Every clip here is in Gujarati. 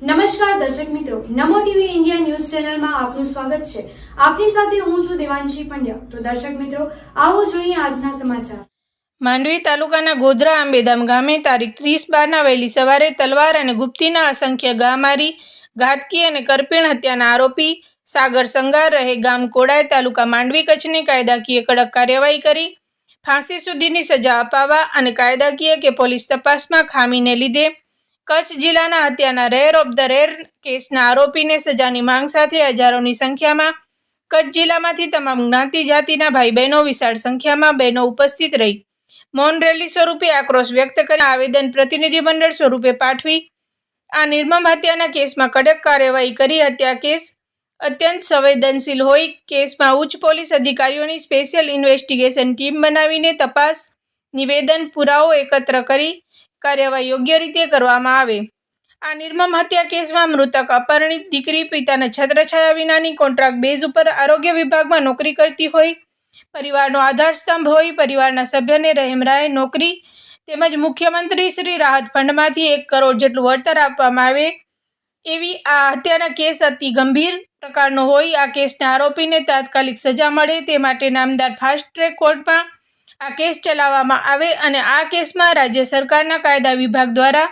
નમસ્કાર દર્શક મિત્રો, નમો ટીવી ઇન્ડિયા ન્યૂઝ ચેનલમાં આપનું સ્વાગત છે. આપની સાથે હું છું દેવાંશી પંડ્યા. તો દર્શક મિત્રો, આવો જોઈએ આજના સમાચાર. માંડવી તાલુકાના ગોધરા આંબેધામ ગામે તારીખ ત્રીસ બારના વહેલી સવારે તલવાર અને ગુપ્તીના અસંખ્ય ગામારી, ઘાતકી અને કરપીણ હત્યાના આરોપી સાગર સંગાર રહે ગામ કોડાય તાલુકા માંડવી કચ્છને કાયદાકીય કડક કાર્યવાહી કરી, ફાંસી સુધીની સજા અપાવવા અને કાયદાકીય કે પોલીસ તપાસમાં ખામીને લીધે કચ્છ જિલ્લાના હત્યાના રેર ઓફ ધ રેર કેસના આરોપીને સજાની માંગ સાથે હજારોની સંખ્યામાં કચ્છ જિલ્લામાંથી તમામ જ્ઞાતિ જાતિના ભાઈ બહેનો વિશાળ સંખ્યામાં બહેનો ઉપસ્થિત રહી. મૌન રેલી સ્વરૂપે આક્રોશ વ્યક્ત કરી આવેદન પ્રતિનિધિ મંડળ સ્વરૂપે પાઠવી આ નિર્મમ હત્યાના કેસમાં કડક કાર્યવાહી કરી હત્યા કેસ અત્યંત સંવેદનશીલ હોય. કેસમાં ઉચ્ચ પોલીસ અધિકારીઓની સ્પેશિયલ ઇન્વેસ્ટિગેશન ટીમ બનાવીને તપાસ, નિવેદન પુરાવો એકત્ર કરી કાર્યવાહી યોગ્ય રીતે કરવામાં આવે. આ નિર્મમ હત્યા કેસમાં મૃતક અપહરણિત દીકરી, પિતાના છત્રછાયા વિનાની કોન્ટ્રાક્ટ બેઝ ઉપર આરોગ્ય વિભાગમાં નોકરી કરતી હોય, પરિવારનો આધારસ્તંભ હોય, પરિવારના સભ્યને રહેમરાય નોકરી, તેમજ મુખ્યમંત્રી શ્રી રાહત ફંડમાંથી એક કરોડ જેટલું વળતર આપવામાં આવે. એવી આ હત્યાના કેસ અતિ ગંભીર પ્રકારનો હોય, આ કેસના આરોપીને તાત્કાલિક સજા મળે તે માટે નામદાર ફાસ્ટ ટ્રેક કોર્ટમાં આ કેસ ચલાવવામાં આવે અને આ કેસમાં રાજ્ય સરકારના કાયદા વિભાગ દ્વારા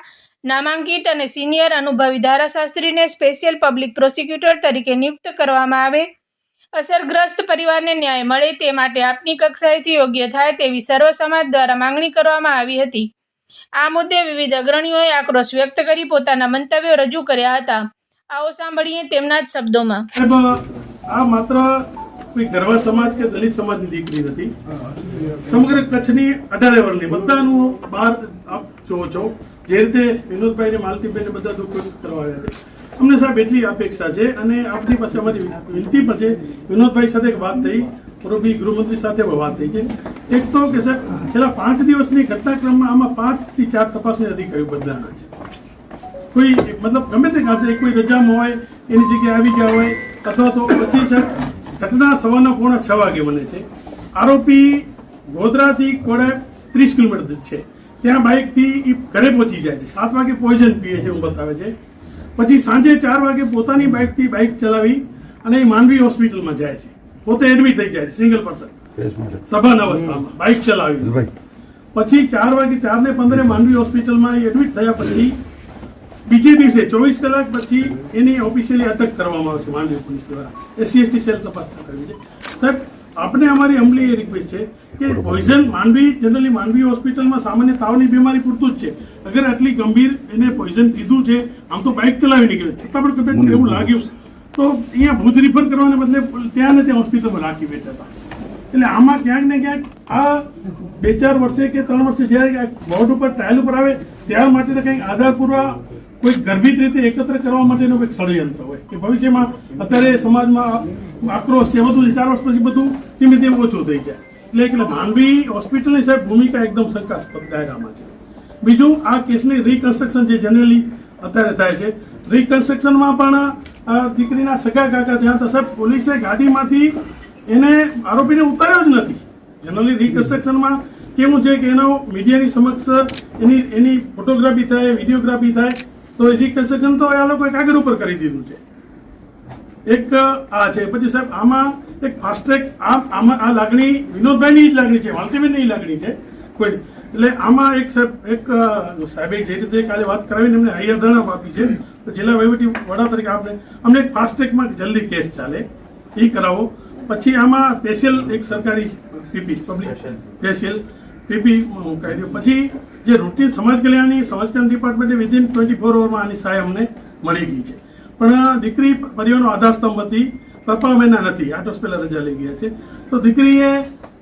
નામાંકિત અને સિનિયર અનુભવી ધારાશાસ્ત્રીને સ્પેશિયલ પબ્લિક પ્રોસિક્યુટર તરીકે નિયુક્ત કરવામાં આવે. અસરગ્રસ્ત પરિવારને ન્યાય મળે તે માટે આપની કક્ષાએથી યોગ્ય થાય તેવી સર્વ સમાજ દ્વારા માંગણી કરવામાં આવી હતી. આ મુદ્દે વિવિધ અગ્રણીઓએ આક્રોશ વ્યક્ત કરી પોતાના મંતવ્યો રજૂ કર્યા હતા. આવો સાંભળીએ તેમના જ શબ્દોમાં. આ માત્ર કોઈ ગરવા સમાજ કે દલિત સમાજની દીકરી નથી. સમગ્ર કચ્છની અઢારે વર્ણની. બધાનું બહાર આપ જોવો છો. જે રીતે વિનોદભાઈ ને માલતીભાઈ ને બધા દુઃખ કરવા અમને સાહેબ એટલી અપેક્ષા છે અને આપની પાસે અમારી વિનંતી પણ છે. વિનોદભાઈ સાથે એક વાત થઈ મોરબી ગૃહમંત્રી સાથે વાત થઈ છે. એક તો કે સાહેબ, છેલ્લા પાંચ દિવસની ઘટનાક્રમમાં આમાં પાંચથી ચાર તપાસની અધિકારીઓ બદલાના છે. કોઈ મતલબ ગમે તે કાંસે કોઈ રજામાં હોય, એની જગ્યાએ આવી ગયા હોય, અથવા તો પછી સાહેબ ઘટના સવારના પોણા છ વાગે બને છે. આરોપી ગોધરાથી કોડે ત્રીસ કિલોમીટર છે. ત્યાં બાઇકથી એ ઘરે પહોંચી જાય છે. સાત વાગે પોઈઝન પીએ છે એવું બતાવે છે. પછી સાંજે ચાર વાગે પોતાની બાઇકથી બાઇક ચલાવી અને એ માંડવી હોસ્પિટલમાં જાય છે. પોતે એડમિટ થઈ જાય છે સિંગલ પર્સન સભાન અવસ્થામાં બાઇક ચલાવી. પછી ચાર વાગે ચાર ને પંદરે માંડવી હોસ્પિટલમાં એડમિટ થયા પછી બીજે દિવસે ચોવીસ કલાક પછી એની ઓફિશિયલી અટક કરવામાં આવશે માનવી માંડવી પોલીસ દ્વારા. એસસી એસટી સેલ તપાસ કરવી છે. સાહેબ આપણે અમારી અમલી એ રિક્વેસ્ટ છે કે પોઈઝન માંડવી જનરલી માંડવી હોસ્પિટલમાં સામાન્ય તાવની બીમારી પૂરતું જ છે. અગર આટલી ગંભીર એને પોઈઝન પીધું છે આમ તો બાઇક ચલાવી નીકળ્યું છતાં પણ કદાચ એવું લાગ્યું. તો અહીંયા ભુજ રિફર કરવાને બદલે ત્યાં ને ત્યાં હોસ્પિટલમાં રાખી બેઠા હતા. એટલે આમાં ક્યાંક ને ક્યાંક આ બે ચાર વર્ષે કે ત્રણ વર્ષે જ્યારે બોર્ડ ઉપર ટ્રાયલ ઉપર આવે ત્યાં માટે કંઈક આધાર પુરવા કોઈ ગર્ભિત રીતે એકત્ર કરવા માટેનું કંઈક ષડયંત્ર હોય. કે ભવિષ્યમાં અત્યારે સમાજમાં આક્રોશ છે બધું ચાર વર્ષ પછી બધું ધીમે ધીમે ઓછું થઈ જાય. એટલે એટલે માંડવી હોસ્પિટલની સાહેબ ભૂમિકા એકદમ શંકાસ્પદ દાયરામાં છે. બીજું, આ કેસની રિકન્સ્ટ્રક્શન જે જનરલી અત્યારે થાય છે રિકન્સ્ટ્રક્શનમાં પણ દીકરીના સગા કાકા ત્યાં તો સાહેબ પોલીસે ગાડીમાંથી એને આરોપીને ઉતાર્યો જ નથી. જનરલી રિકન્સ્ટ્રક્શનમાં કેવું છે કે એનો મીડિયાની સમક્ષ એની એની ફોટોગ્રાફી થાય વિડીયોગ્રાફી થાય તો રિકન્સ્ટ્રક્શન તો આ લોકોએ કાગળ ઉપર કરી દીધું છે. એક આ છે. પછી સાહેબ આમાં એક ફાસ્ટ ટ્રેક આમાં આ લાગણી વિનોદભાઈની જ લાગણી છે વાલતીબેનની લાગણી છે. કોઈ એટલે આમાં એક સાહેબ એક સાહેબે જે રીતે કાલે વાત કરાવીને એમને હૈયાધારણા આપી છે. તો જિલ્લા વહીવટી વડા તરીકે આપણે અમને એક ફાસ્ટ ટ્રેકમાં જલ્દી કેસ ચાલે. એ કરાવો. પછી આમાં સ્પેશિયલ એક સરકારી પીપી પબ્લિક સ્પેશિયલ પીપી કહી દઉં. પછી જે રૂટીન સમાજ કલ્યાણની સમાજ કલ્યાણ ડિપાર્ટમેન્ટે વિધિન ટ્વેન્ટી ફોર અવરમાં આની સહાય અમને મળી ગઈ છે. પણ દીકરી પરિવારનો આધારસ્તંભ હતી, પપ્પા મહિના નથી, આઠ વર્ષ પહેલાં રજા લઈ ગયા છે. તો દીકરીએ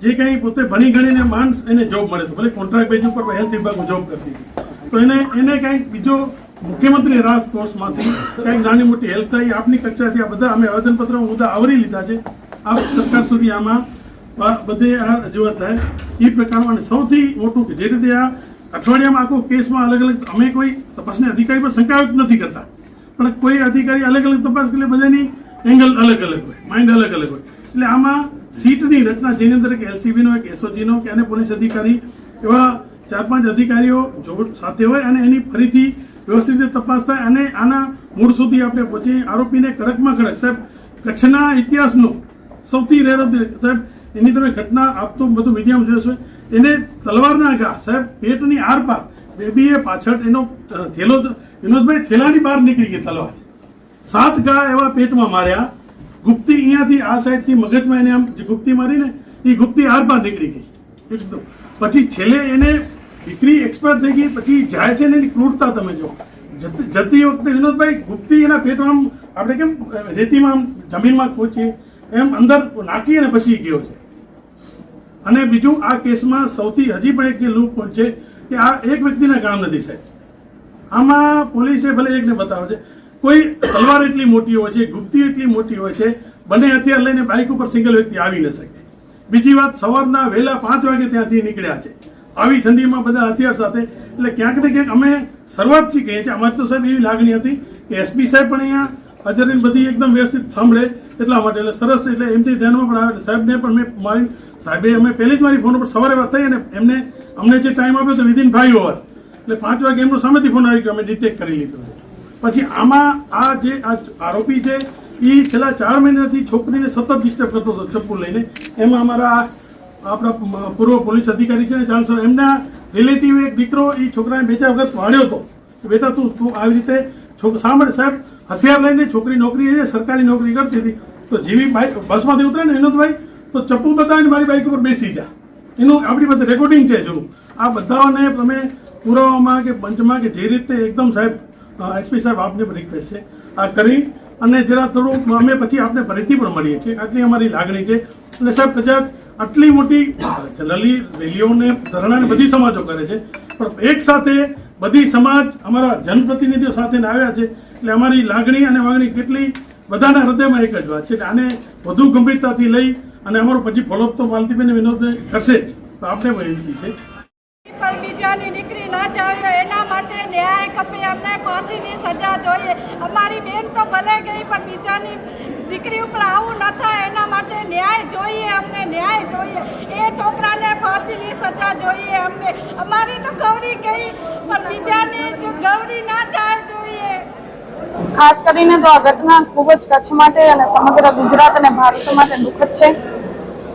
જે કંઈ પોતે ભણી ગણીને માણસ એને જોબ મળે છે, ભલે કોન્ટ્રાક્ટ બેઝ ઉપર હેલ્થ વિભાગમાં જોબ કરતી હતી તો એને એને કંઈક બીજો મુખ્યમંત્રી રાહત કોર્સમાંથી કંઈક નાની મોટી હેલ્પ થાય, આપની કક્ષાથી આ બધા અમે આવેદનપત્ર મુદ્દા આવરી લીધા છે. આ સરકાર સુધી આમાં બધે આ રજૂઆત થાય. એ પ્રકારનું અને સૌથી મોટું કે જે રીતે આ અઠવાડિયામાં આખો કેસમાં અલગ અલગ અમે કોઈ તપાસને અધિકારી પર શંકાયુક્ત નથી કરતા. પણ કોઈ અધિકારી અલગ અલગ તપાસ કરે બધાની એંગલ અલગ અલગ હોય, માઇન્ડ અલગ અલગ હોય. એટલે આમાં સીટની રચના જેની અંદર એક એલસીબીનો, એક એસઓજીનો કે અને પોલીસ અધિકારી એવા ચાર પાંચ અધિકારીઓ જોડ સાથે હોય અને એની ફરીથી વ્યવસ્થિત રીતે તપાસ થાય અને આના મૂળ સુધી આપણે પહોંચીએ. આરોપીને કડકમાં કડક. સાહેબ, કચ્છના ઇતિહાસનો સૌથી રેર સાહેબ એની તમે ઘટના આપતો બધું મીડિયામાં જોશો એને તલવારના ઘા, સાહેબ, પેટની આરપાર બેબીએ પાછળ એનો થેલો વિનોદભાઈ થેલાની બહાર નીકળી ગઈ તલવાર. સાત ઘા એવા પેટમાં માર્યા. ગુપ્તી અહીંયાથી આ સાઈડથી મગજમાં એને આમ ગુપ્તી મારી ને એ ગુપ્તી આર પાર નીકળી ગઈ. એકદમ. પછી છેલ્લે એને દીકરી એક્સપાયર થઈ ગઈ, પછી જાય છે ને એની ક્રૂરતા તમે જો જતી વખતે વિનોદભાઈ ગુપ્તી એના પેટમાં આપણે કેમ, રેતીમાં જમીનમાં ખોચીએ એમ અંદર નાખી અને પછી ગયો છે. અને બીજું આ કેસમાં સૌથી હજી પણ એક જે લૂપ પોઈન્ટ છે કે આ એક વ્યક્તિના કામ નથી સાહેબ. આમાં પોલીસે ભલે એકને બતાવે છે, કોઈ તલવાર એટલી મોટી હોય છે, ગુપ્તી એટલી મોટી હોય છે, બંને હથિયાર લઈને બાઇક ઉપર સિંગલ વ્યક્તિ આવી ન શકે. બીજી વાત, સવારના વહેલા પાંચ વાગે ત્યાંથી નીકળ્યા છે. આવી ઠંડીમાં બધા હથિયાર સાથે, એટલે ક્યાંક ને ક્યાંક અમે શરૂઆતથી કહીએ છીએ, અમારી તો સાહેબ એવી લાગણી હતી કે એસપી સાહેબ પણ અહીંયા હાજરીને બધી એકદમ વ્યવસ્થિત સાંભળે એટલા માટે, એટલે સરસ, એટલે એમથી ધ્યાનમાં પણ આવે સાહેબને પણ મેં મારી સાહેબે અમે પહેલી જ મારી ફોન ઉપર સવારે વાત થઈ અને એમને, અમને જે ટાઈમ આપ્યો તો વિધિન ફાઈવ અવર એટલે પાંચ વાગે એમનો સામેથી ફોન આવી ગયો અમે ડિટેક કરી લીધો પછી આમાં આ જે આ આરોપી છે, એ છેલ્લા ચાર મહિનાથી છોકરીને સતત ડિસ્ટર્બ કરતો હતો, ચપ્પુ લઈને. એમાં અમારા આપણા પૂર્વ પોલીસ અધિકારી છે ને ચાન્સર એમના રિલેટિવ એક દીકરો એ છોકરાને બે ચાર વખત વાળ્યો હતો બેટા, તું તું આવી રીતે સાંભળ સાહેબ હથિયાર લઈને છોકરી નોકરી સરકારી નોકરી કરતી હતી? તો જેવી બસમાંથી ઉતરે ને વિનોદભાઈ તો ચપ્પુ બતાવીને મારી બાઇક ઉપર બેસી જા. એનું આપણી પાસે રેકોર્ડિંગ છે જૂનું આ બધાને તમે પુરાવામાં કે પંચમાં કે જે રીતે એકદમ સાહેબ એસપી સાહેબ આપને રિક્વેસ્ટ છે. આ કરી અને જરા થોડું અમે પછી આપને ફરીથી પણ મળીએ છીએ. આટલી અમારી લાગણી છે. એટલે સાહેબ કદાચ આટલી મોટી જનરલી રેલીઓને ધરણાને બધી સમાજો કરે છે. પણ એક સાથે બધી સમાજ અમારા જનપ્રતિનિધિઓ સાથે આવ્યા છે. એટલે અમારી લાગણી અને વાગણી કેટલી બધાના હૃદયમાં એક જ વાત છે આને વધુ ગંભીરતાથી લઈ અને અમારું પછી ફોલોઅપ તો માલતીબેન વિનોદભાઈ કરશે જ. તો આપણે વિનંતી છે. પણ બીજાની દીકરી ના જાય એના માટે ન્યાય કપે અમને ફાંસીની સજા જોઈએ. અમારી બેન તો ભલે ગઈ પણ બીજાની દીકરી ઉપર આવું ન થાય એના માટે ન્યાય જોઈએ અમને ન્યાય જોઈએ. એ છોકરાને ફાંસીની સજા જોઈએ અમને. અમારી તો ગૌરી ગઈ પણ બીજાની જો ગૌરી ના જાય જોઈએ. ખાસ કરીને તો આ ઘટના ખૂબ જ કચ્છ માટે અને સમગ્ર ગુજરાત અને ભારત માટે દુઃખદ છે.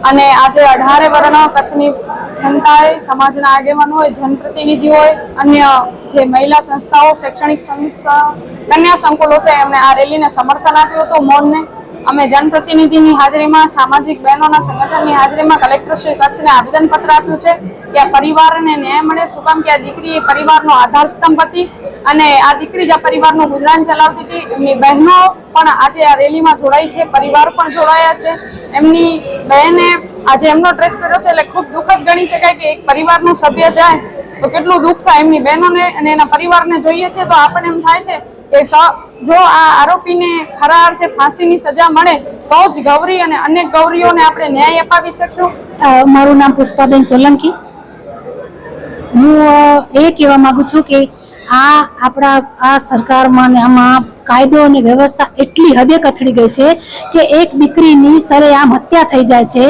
અને આજે અઢારે વર્ણ કચ્છની જનતાએ સમાજના આગેવાનો હોય, જનપ્રતિનિધિ હોય, અન્ય જે મહિલા સંસ્થાઓ, શૈક્ષણિક સંસ્થા કન્યા સંકુલો છે, એમણે આ રેલીને સમર્થન આપ્યું હતું, મૌનને. અમે જનપ્રતિનિધિની હાજરીમાં, સામાજિક બહેનોના સંગઠનની હાજરીમાં કલેક્ટરશ્રી કચ્છને આવેદનપત્ર આપ્યું છે કે આ પરિવારને ન્યાય મળે. શું કામ કે આ દીકરી એ પરિવારનો આધાર સ્તંભ હતી અને આ દીકરી જ આ પરિવારનું ગુજરાન ચલાવતી હતી. એમની બહેનો પણ આજે આ રેલીમાં જોડાઈ છે, પરિવાર પણ જોડાયા છે. એમની બહેને આજે એમનો ડ્રેસ પહેર્યો છે એટલે ખૂબ દુઃખદ ગણી શકાય કે એક પરિવારનું સભ્ય જાય તો કેટલું દુઃખ થાય એમની બહેનોને અને એના પરિવારને જોઈએ છે તો આપણને એમ થાય છે કે જો આ આરોપીને ખરા અર્થે ફાંસીની સજા મળે, તો જ ગૌરી અને અનેક ગૌરીઓને આપણે ન્યાય અપાવી શકશું? મારું નામ પુષ્પાબેન સોલંકી. હું એ કહેવા માગું છું કે આ આપણા, આ સરકારમાં ને આમાં કાયદો અને વ્યવસ્થા એટલી હદે કથળી ગઈ છે કે એક દીકરીની સરેઆમ હત્યા થઈ જાય છે.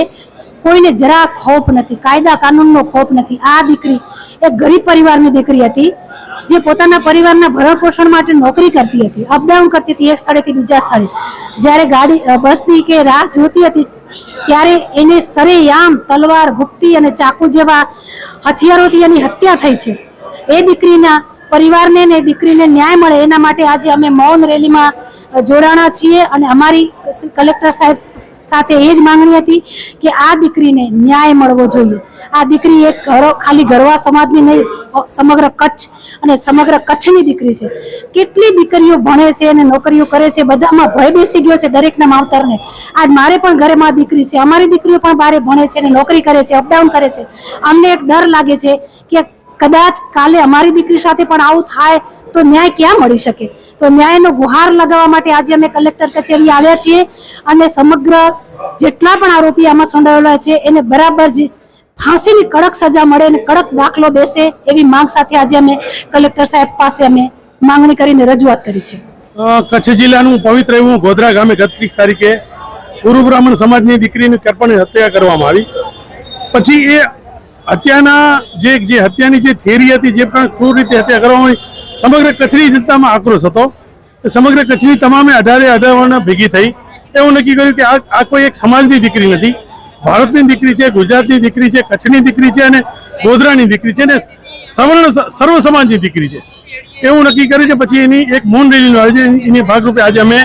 કોઈને જરા ખોફ નથી, કાયદા કાનૂનનો ખોફ નથી. આ દીકરી એક ગરીબ પરિવારની દીકરી હતી. જે પોતાના પરિવારના ભરણ પોષણ માટે નોકરી કરતી હતી અપડાઉન કરતી હતી એક સ્થળેથી બીજા સ્થળે. જ્યારે ગાડી બસની કે રાહ જોતી હતી, ત્યારે એને સરેઆમ તલવાર, ગુપ્તી અને ચાકુ જેવા હથિયારોથી એની હત્યા થઈ છે. એ દીકરીના પરિવારને ને દીકરીને ન્યાય મળે એના માટે આજે અમે મૌન રેલીમાં જોડાણા છીએ અને અમારી કલેક્ટર સાહેબ સાથે એ જ માંગણી હતી કે આ દીકરીને ન્યાય મળવો જોઈએ. આ દીકરી એક ઘરો, ખાલી ગરવા સમાજની નહીં સમગ્ર કચ્છ અને સમગ્ર કચ્છની દીકરી છે. કેટલી દીકરીઓ ભણે છે અને નોકરીઓ કરે છે, બધામાં ભય બેસી ગયો છે દરેકના માવતરને. આજ મારે પણ ઘરે માં દીકરી છે, અમારી દીકરીઓ પણ બારે ભણે છે અને નોકરી કરે છે અપડાઉન કરે છે. અમને એક ડર લાગે છે કે કદાચ કાલે અમારી દીકરી સાથે પણ આવું થાય તો ન્યાય ક્યાં મળી શકે? તો ન્યાયનો ગુહાર લગાવવા માટે આજે અમે કલેક્ટર કચેરી આવ્યા છીએ અને સમગ્ર જેટલા પણ આરોપી આમાં સંડોવાયેલા છે, એને બરાબર જ ફાંસીની કડક સજા મળે અને કડક દાખલો બેસે એવી માંગ સાથે આજે અમે કલેક્ટર સાહેબ પાસે અમે માંગણી કરીને રજૂઆત કરી છે. કચ્છ જિલ્લાનું પવિત્ર એવું ગોધરા ગામે ગત ત્રીસ તારીખે પૂર્વ બ્રાહ્મણ સમાજની દીકરીની કરપણની હત્યા કરવામાં આવી. પછી એ હત્યાના જે જે હત્યાની જે થેરી હતી જે પણ ક્રૂર રીતે હત્યા કરવામાં આવી, સમગ્ર કચ્છની જનતામાં આક્રોશ હતો. સમગ્ર કચ્છની તમામે અઢારે અઢાર ભેગી થઈ. એવું નક્કી કર્યું કે આ આ કોઈ એક સમાજની દીકરી નથી. ભારતની દીકરી છે, ગુજરાતની દીકરી છે, કચ્છની દીકરી છે અને ગોધરાની દીકરી છે અને સવર્ણ સર્વ સમાજની દીકરી છે. એવું નક્કી કર્યું છે, પછી એની એક મૌન રેલીનું આયોજન એની ભાગરૂપે આજે અમે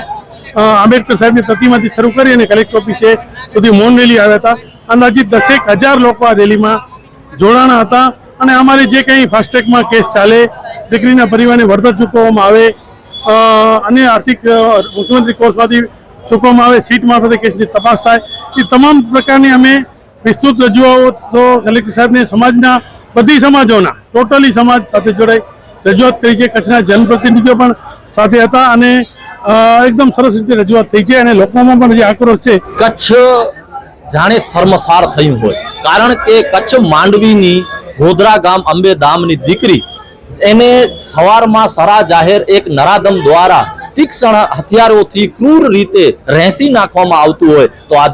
આંબેડકર સાહેબની પ્રતિમાથી શરૂ કરી અને કલેક્ટર ઓફિસે સુધી મૌન રેલી આવ્યા હતા. અંદાજિત દસેક હજાર લોકો આ રેલીમાં જોડાણા હતા અને અમારે જે કંઈ ફાસ્ટ્રેકમાં કેસ ચાલે, દીકરીના પરિવારને વળતર ચૂકવવામાં આવે અને આર્થિક મુખ્યમંત્રી કોર્સમાંથી ચૂકવવામાં આવે, સીટ મારફતે કેસની તપાસ થાય. એ તમામ પ્રકારની અમે વિસ્તૃત રજૂઆતો કલેક્ટર સાહેબને સમાજના, બધી સમાજોના, ટોટલી સમાજ સાથે જોડાઈ રજૂઆત કરી છે. કચ્છના જનપ્રતિનિધિઓ પણ સાથે હતા અને એકદમ સરસ રીતે રજૂઆત થઈ છે અને લોકોમાં પણ જે આક્રોશ છે. કચ્છ જાણે શર્મસાર થયું હોય. કારણ કે કચ્છ માંડવીની ગોધરા ગામ અંબે ધામની દીકરી, એને સવારમાં સરા જાહેર એક નરાદમ દ્વારા તીક્ષ્ણ હથિયારોથી ક્રૂર રીતે રહેસી નાખવામાં આવતું હોય તો આ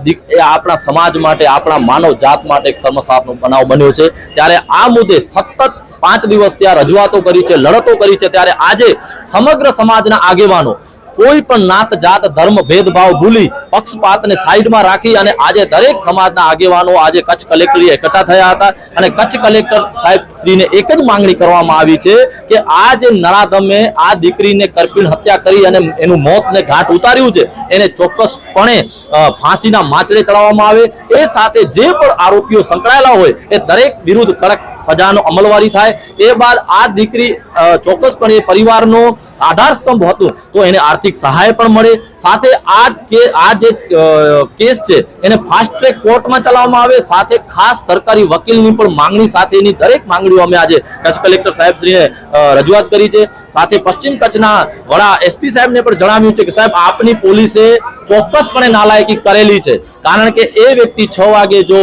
આપણા સમાજ માટે, આપણા માનવ જાત માટે એક શર્મસારનો બનાવ બન્યો છે. ત્યારે આ મુદ્દે સતત પાંચ દિવસ ત્યાં રજૂઆતો કરી છે, લડતો કરી છે. ત્યારે આજે સમગ્ર સમાજના આગેવાનો કોઈ પણ નાત, જાત, ધર્મ, ભેદભાવ ભૂલી પક્ષપાતને સાઈડમાં રાખી અને આજે દરેક સમાજના આગેવાનો આજે કચ્છ કલેક્ટરી એકઠા થયા હતા. અને કચ્છ કલેક્ટર સાહેબ શ્રીને એક જ માંગણી કરવામાં આવી છે કે આ જે નરાધમે આ દીકરીને કરપીણ હત્યા કરી અને એનું મોતને ઘાટ ઉતાર્યું છે. એને ચોક્કસપણે ફાંસીના માચડે ચડાવવામાં આવે. એ સાથે જે પણ આરોપીઓ સંકળાયેલા હોય, એ દરેક વિરુદ્ધ કડક સજાનો અમલવારી થાય. એ બાદ આ દીકરી ચોક્કસપણે પરિવારનો આધાર સ્તંભ હતું તો એને આર્થિક સહાય પણ મળે. સાથે આ કે, આ જે કેસ છે એને ફાસ્ટ ટ્રેક કોર્ટમાં ચલાવવામાં આવે. સાથે ખાસ સરકારી વકીલની પણ માંગણી સાથેની દરેક માંગણીઓ અમે આજે કચ્છ કલેક્ટર સાહેબશ્રીને રજૂઆત કરી છે. સાથે પશ્ચિમ કચ્છના વડા એસપી સાહેબને પણ જણાવ્યું છે કે સાહેબ, આપની પોલીસે ચોક્કસપણે નાલાયકી કરેલી છે. કારણ કે એ વ્યક્તિ છ વાગે જો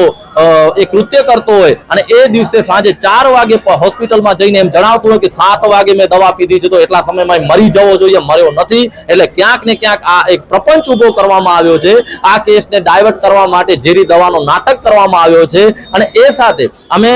એ કૃત્ય કરતો હોય અને એ દિવસે સાંજે ચાર વાગે હોસ્પિટલમાં જઈને એમ જણાવતું હોય કે સાત વાગે મેં દવા પીધી છે તો એટલા સમયમાં મરી જવો જોઈએ, મર્યો નથી. એટલે ક્યાંક ને ક્યાંક આ એક પ્રપંચ ઊભો કરવામાં આવ્યો છે. આ કેસને ડાયવર્ટ કરવા માટે ઝેરી દવાનો નાટક કરવામાં આવ્યો છે. અને એ સાથે અમે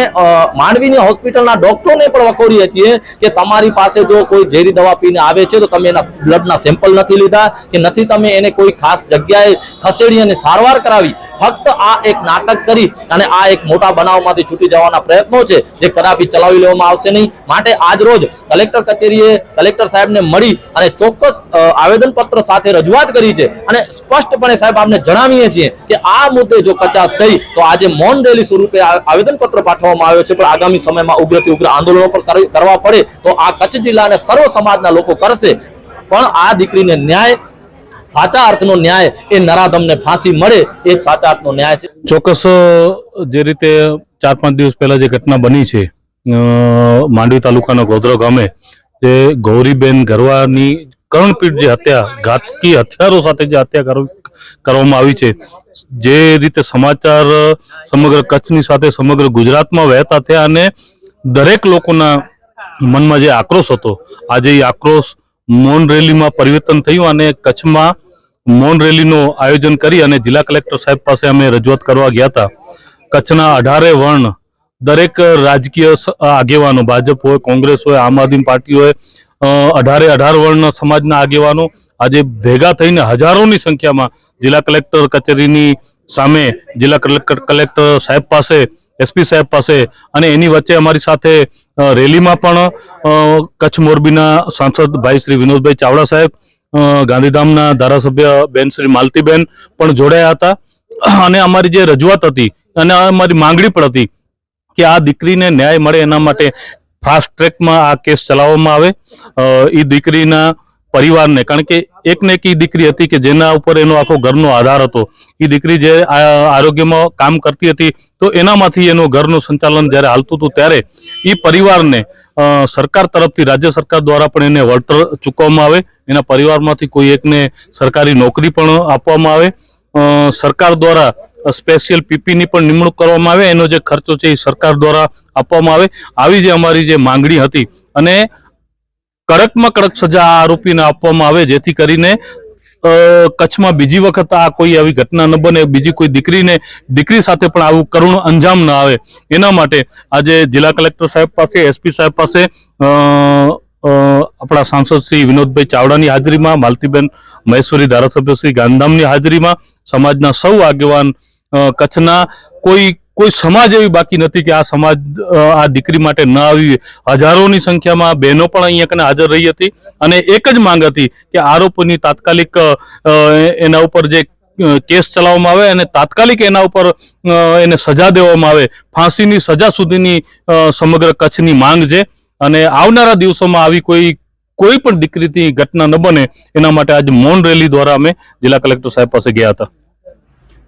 માંડવીની હોસ્પિટલના ડોક્ટરોને પણ વખોડીએ છીએ કે તમારી પાસે જો કોઈ ઝેરી દવા પીને આવે છે તો તમે એના બ્લડના સેમ્પલ નથી લીધા કે નથી તમે એને કોઈ ખાસ જગ્યાએ ખસેડી અને સારવાર કરાવી. ફક્ત આ એક નાટક કરી અને આ એક મોટા બનાવમાંથી છૂટી જવાના પ્રયત્નો છે જે કદાપી ચલાવી લેવામાં આવશે નહીં. માટે આજ રોજ કલેક્ટર કચેરીએ કલેક્ટર સાહેબને મળી અને ચોક્કસ આવેદનપત્ર સાથે રજૂઆત કરી છે. અને સ્પષ્ટપણે સાહેબ આપને જણાવીએ છીએ કે આ મુદ્દે જો કચાશ થઈ તો આજે મૌન રેલી સ્વરૂપે આવેદનપત્ર પાઠવવામાં આવ્યો છે. પણ આગામી સમયમાં ઉગ્રથી ઉગ્ર આંદોલનો પણ કરવા પડે તો આ કચ્છ જિલ્લાને સર્વ સમાજના લોકો કરશે. પણ આ દીકરીને ન્યાય, સાચા અર્થનો ન્યાય એ નરાધમને ફાંસી મળે, એ સાચા અર્થનો ન્યાય છે. ચોક્કસ, જે રીતે ચાર પાંચ દિવસ પહેલા જે ઘટના બની છે માંડવી તાલુકાના ગોધરો ગામે, જે ગૌરીબેન ગરવાની કરણપીઠ જે હત્યા, ઘાતકી હથિયારો સાથે જે હત્યા કર- કરવામાં આવી છે, જે રીતે સમાચાર સમગ્ર કચ્છની સાથે સમગ્ર ગુજરાતમાં વહેતા થયા અને દરેક લોકોના મનમાં જે આક્રોશ હતો, આજે એ આક્રોશ મૌન રેલીમાં પરિવર્તન થયું અને કચ્છમાં મૌન રેલીનું આયોજન કરી અને જિલ્લા કલેક્ટર સાહેબ પાસે અમે રજૂઆત કરવા ગયા હતા. કચ્છના અઢારે વર્ણ દરેક રાજકીય આગેવાનો, ભાજપ હોય, કોંગ્રેસ હોય, આમ આદમી પાર્ટી હોય અઢારે અઢાર વર્ણ સમાજના આગેવાનો આજે ભેગા થઈને હજારોની સંખ્યામાં જિલ્લા કલેક્ટર કચેરીની સામે જિલ્લા કલેક્ટર કલેક્ટર સાહેબ પાસે એસપી સાહેબ પાસે અને એની વચ્ચે અમારી સાથે રેલીમાં પણ કચ્છ મોરબીના સાંસદ ભાઈ શ્રી વિનોદભાઈ ચાવડા સાહેબ ગાંધીધામના ધારાસભ્ય બેન શ્રી માલતીબેન પણ જોડાયા હતા. અને અમારી જે રજૂઆત હતી અને અમારી માંગણી પણ હતી કે આ દીકરીને ન્યાય મળે એના માટે ફાસ્ટ ટ્રેકમાં આ કેસ ચલાવવામાં આવે. એ દીકરીના પરિવારને, કારણ કે એક ને એક દીકરી હતી કે જેના ઉપર એનો આખો ઘરનો આધાર હતો. એ દીકરી જે આરોગ્યમાં કામ કરતી હતી, તો એનામાંથી એનું ઘરનું સંચાલન જ્યારે હાલતું હતું ત્યારે એ પરિવારને સરકાર તરફથી, રાજ્ય સરકાર દ્વારા પણ એને વળતર ચૂકવવામાં આવે. એના પરિવારમાંથી કોઈ એકને સરકારી નોકરી પણ આપવામાં આવે. સરકાર દ્વારા સ્પેશિયલ પીપીની પણ નિમણૂક કરવામાં આવે. એનો જે ખર્ચો છે એ સરકાર દ્વારા આપવામાં આવે. આવી જે અમારી જે માંગણી હતી અને કડકમાં કડક સજા આરોપીને આપવામાં આવે, જેથી કરીને કચ્છમાં બીજી વખત આ કોઈ આવી ઘટના ન બને, બીજી કોઈ દીકરીને, દીકરી સાથે પણ આવું કરુણ અંજામ ન આવે. એના માટે આજે જિલ્લા કલેક્ટર સાહેબ પાસે, એસપી સાહેબ પાસે આપણા સાંસદ શ્રી વિનોદભાઈ ચાવડાની હાજરીમાં, માલતીબેન મહેશ્વરી ધારાસભ્ય શ્રી ગાંધીધામની હાજરીમાં, સમાજના સૌ આગેવાન કચ્છના કોઈ કોઈ સમાજ એવી બાકી નથી કે આ સમાજ આ દીકરી માટે ન આવી. હજારોની સંખ્યામાં બહેનો પણ અહીંયા હાજર રહી હતી અને એક જ માંગ હતી કે આરોપીની તાત્કાલિક એના ઉપર જે કેસ ચલાવવામાં આવે અને તાત્કાલિક એના ઉપર એને સજા દેવામાં આવે. ફાંસીની સજા સુધીની સમગ્ર કચ્છની માંગ છે. અને આવનારા દિવસોમાં આવી કોઈ કોઈ પણ દીકરીથી ઘટના ન બને, એના માટે આજે મૌન રેલી દ્વારા અમે જિલ્લા કલેક્ટર સાહેબ પાસે ગયા હતા.